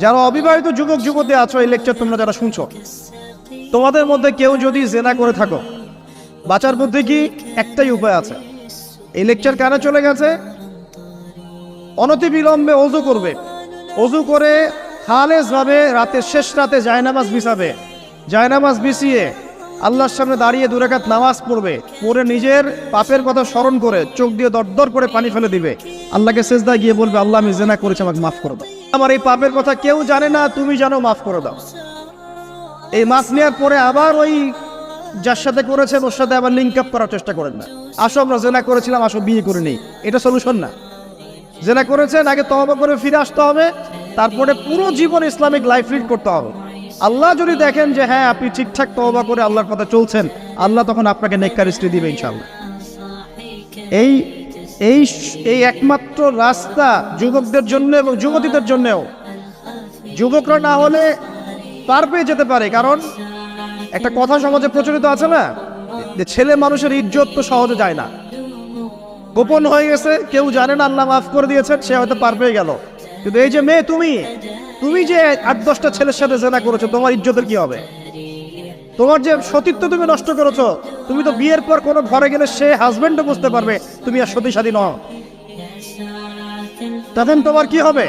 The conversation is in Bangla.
যারা অবিবাহিত যুবক, যুবতী আছো এই লেকচার তোমরা যারা শুনছো, তোমাদের মধ্যে কেউ যদি জেনা করে থাকো, বাঁচার মধ্যে কি? একটাই উপায় আছে। এই লেকচার কানে চলে গেছে অনতি বিলম্বে অজু করবে। অজু করে খালেজভাবে রাতের শেষ রাতে জায়নামাজ বিছাবে। জায়নামাজ বিছিয়ে আল্লাহর সামনে দাঁড়িয়ে দুরাকাত নামাজ পড়বে। পড়ে নিজের পাপের কথা স্মরণ করে চোখ দিয়ে দরদর করে পানি ফেলে দিবে। আল্লাহকে সেজদা গিয়ে বলবে, আল্লাহ আমি জেনা করেছি, আমাকে মাফ করে দাও। আমার এই পাপের কথা কেউ জানে না, তুমি জানো, মাফ করে দাও। এই মাফ নেওয়ার পরে আবার ওই যার সাথে করেছেন, ওর সাথে আবার লিঙ্ক আপ করার চেষ্টা করেন না। আসো, আমরা জেনা করেছিলাম, আসো, বিয়ে করে নেই। এটা সলিউশন না। জেনা করেছেন, আগে তহবা করে ফিরে আসতে হবে, তারপরে পুরো জীবন ইসলামিক লাইফ লিড করতে হবে। আল্লাহ যদি দেখেন যে হ্যাঁ আপনি ঠিকঠাক তহবা করে আল্লাহর কথা চলছেন, আল্লাহ তখন আপনাকে নেককার স্ত্রী দিবে ইনশাল্লাহ এই এই এই একমাত্র রাস্তা যুবকদের জন্য এবং যুবতীদের জন্যও। যুবকরা না হলে পার পেয়ে যেতে পারে, কারণ একটা কথা সমাজে প্রচলিত আছে না, যে ছেলে মানুষের ইজ্জত তো সহজে যায় না। গোপন হয়ে গেছে, কেউ জানে না, আল্লাহ মাফ করে দিয়েছেন, সে হয়তো পার পেয়ে গেল। কিন্তু এই যে মেয়ে তুমি তুমি যে আট দশটা ছেলের সাথে জেনা করেছ, তোমার ইজ্জতের কি হবে? তোমার যে সতীত্ব তুমি নষ্ট করেছ, তুমি তো বিয়ের পর কোনো ঘরে গেলে সে হাজবেন্ডও বুঝতে পারবে, তুমি আর সতী সাথী নও। তখন তোমার কি হবে?